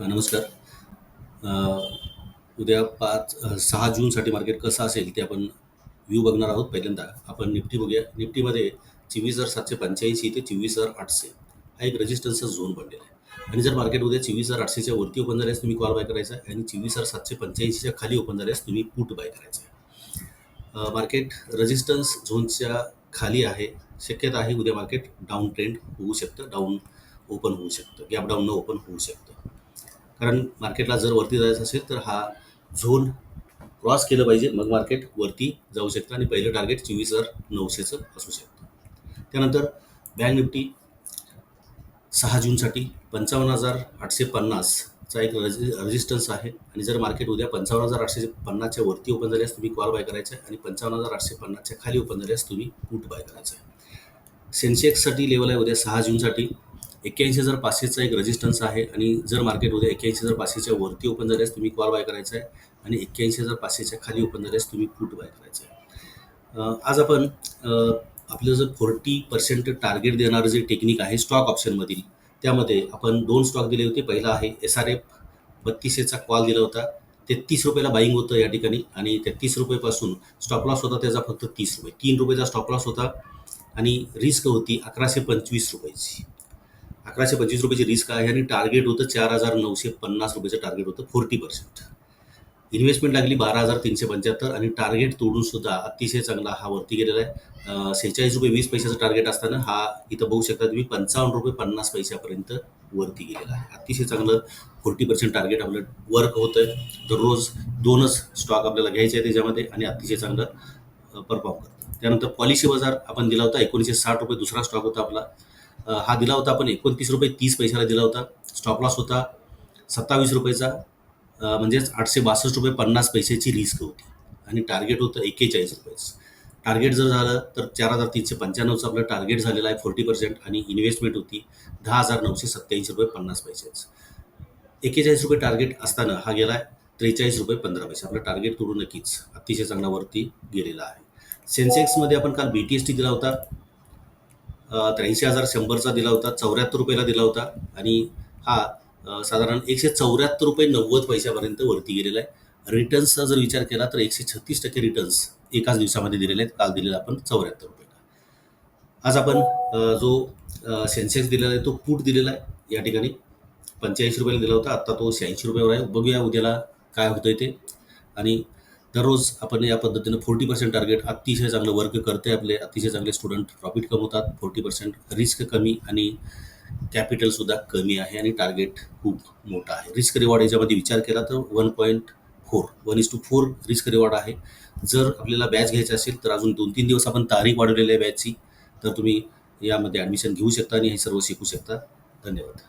नमस्कार. उद्या पाच सहा जूनसाठी मार्केट कसं असेल ते आपण व्ह्यू बघणार आहोत पहिल्यांदा. आपण निफ्टी बघूया. निफ्टीमध्ये चोवीस हजार सातशे पंच्याऐंशी ते चोवीस हजार आठशे हा एक रेजिस्टन्सचा झोन बनलेला आहे. आणि जर मार्केट उद्या चोवीस हजार आठशेच्या वरती ओपन झाल्यास तुम्ही कॉल बाय करायचा आहे आणि चोवीस हजार सातशे पंच्याऐंशीच्या खाली ओपन झाल्यास तुम्ही पुट बाय करायचं आहे. मार्केट रेजिस्टन्स झोनच्या खाली आहे. शक्यता आहे उद्या मार्केट डाऊन ट्रेंड होऊ शकतं डाऊन ओपन होऊ शकतं. गॅप डाऊन न ओपन होऊ शकतं. कारण मार्केटला जर वरती जायचं असेल तर हा झोन क्रॉस केलं पाहिजे. मग मार्केट वरती जाऊ शकतं आणि पहिलं टार्गेट चोवीस हजार नऊशेचं असू शकतं. त्यानंतर बँक निफ्टी सहा जूनसाठी पंचावन्न हजार आठशे पन्नासचा एक रजि रजिस्टन्स आहे. आणि जर मार्केट उद्या पंचावन्न हजार आठशे पन्नासच्या वरती ओपन झाल्यास तुम्ही कॉल बाय करायचा आहे आणि पंचावन्न हजार आठशे पन्नासच्या खाली ओपन झाल्यास तुम्ही पुट बाय करायचं आहे. सेन्सेक्ससाठी लेवल आहे उद्या सहा जूनसाठी. एक्क्याऐंशी हजार पाचशेचा एक रेजिस्टन्स आहे आणि जर मार्केट उद्या एक्क्याऐंशी हजार पाचशेच्या वरती ओपन झाल्यास तुम्ही कॉल बाय करायचा आहे आणि एक्क्याऐंशी हजार पाचशेच्या खाली ओपन झाल्यास तुम्ही पुट बाय करायचं आहे. आज आपण आपलं जर फोर्टी पर्सेंट टार्गेट देणारं जे टेक्निक आहे स्टॉक ऑप्शनमधील त्यामध्ये आपण दोन स्टॉक दिले होते. पहिला आहे एस आर एफ बत्तीसशेचा कॉल दिला होता. तेहतीस रुपयाला बाईंग होतं या ठिकाणी आणि तेहतीस रुपयेपासून स्टॉप लॉस होता त्याचा फक्त तीस रुपये. तीन रुपयाचा स्टॉप लॉस होता आणि रिस्क होती अकराशे पंचवीस रुपयाची. अकराशे पंचवीस रुपयाची रिस्क आहे आणि टार्गेट होतं चार हजार नऊशे पन्नास रुपयाचं टार्गेट होतं फोर्टी पर्सेंट इन्व्हेस्टमेंट लागली बारा हजार तीनशे पंच्याहत्तर आणि टार्गेट तोडून सुद्धा अतिशय चांगला हा वरती गेलेला आहे. सेहेचाळीस रुपये वीस पैशाचं टार्गेट असताना हा इथं बघू शकता तुम्ही पंचावन्न रुपये पन्नास पैशापर्यंत वरती गेलेला आहे. अतिशय चांगलं फोर्टी पर्सेंट टार्गेट आपलं वर्क होतं आहे दररोज दोनच स्टॉक आपल्याला घ्यायचे आहे त्याच्यामध्ये आणि अतिशय चांगलं परफॉर्म करतं. त्यानंतर पॉलिसी बाजार आपण दिला होता एकोणीसशे साठ रुपये दुसरा स्टॉक होता आपला. हा दिला होता आपण एकोणतीस रुपये तीस पैशाला दिला होता. स्टॉप लॉस होता. सत्तावीस रुपयेचा म्हणजेच आठशे बासष्ट रुपये पन्नास पैशाची रिस्क होती. आणि टार्गेट होतं एक्केचाळीस रुपयाचं. टार्गेट जर झालं तर चार हजार तीनशे पंच्याण्णवचं आपलं टार्गेट झालेलं आहे फोर्टी पर्सेंट आणि इन्व्हेस्टमेंट होती दहा हजार नऊशे सत्त्याऐंशी रुपये पन्नास पैशाचं. एक्केचाळीस रुपये टार्गेट असताना हा गेला आहे त्रेचाळीस रुपये पंधरा पैसे. आपलं टार्गेट तोडून नक्कीच अतिशय चांगला वरती गेलेला आहे. सेन्सेक्समध्ये आपण काल बी टी एस टी दिला होता. त्र्याऐंशी हजार शंभरचा दिला होता चौऱ्याहत्तर रुपयाला दिला होता आणि हा साधारण एकशे चौऱ्याहत्तर रुपये नव्वद पैशापर्यंत वरती गेलेला आहे. रिटर्न्सचा जर विचार केला तर एकशे छत्तीस टक्के रिटर्न्स एकाच दिवसामध्ये दिलेले आहेत. काल दिलेला आपण चौऱ्याहत्तर रुपयाला. आज आपण जो सेन्सेक्स दिलेला आहे तो पूट दिलेला आहे. या ठिकाणी पंच्याऐंशी रुपयाला दिला होता. आत्ता तो शहाऐंशी रुपयावर आहे. बघूया उद्याला काय होतं ते. आणि दररोज आपण या पद्धतीनं फोर्टी पर्सेंट टार्गेट अतिशय चांगलं वर्क करते आपले अतिशय चांगले स्टुडंट प्रॉफिट कमवतात. फोर्टी पर्सेंट रिस्क कमी आणि कॅपिटलसुद्धा कमी आहे आणि टार्गेट खूप मोठा आहे. रिस्क रिवॉर्ड याच्यामध्ये विचार केला तर one point four one is to four risk reward आहे. जर आपल्याला बॅच घ्यायचा असेल तर अजून दोन तीन दिवस आपण तारीख वाढवलेली आहे बॅचची तर तुम्ही यामध्ये ॲडमिशन घेऊ शकता आणि हे सर्व शिकू शकता. धन्यवाद.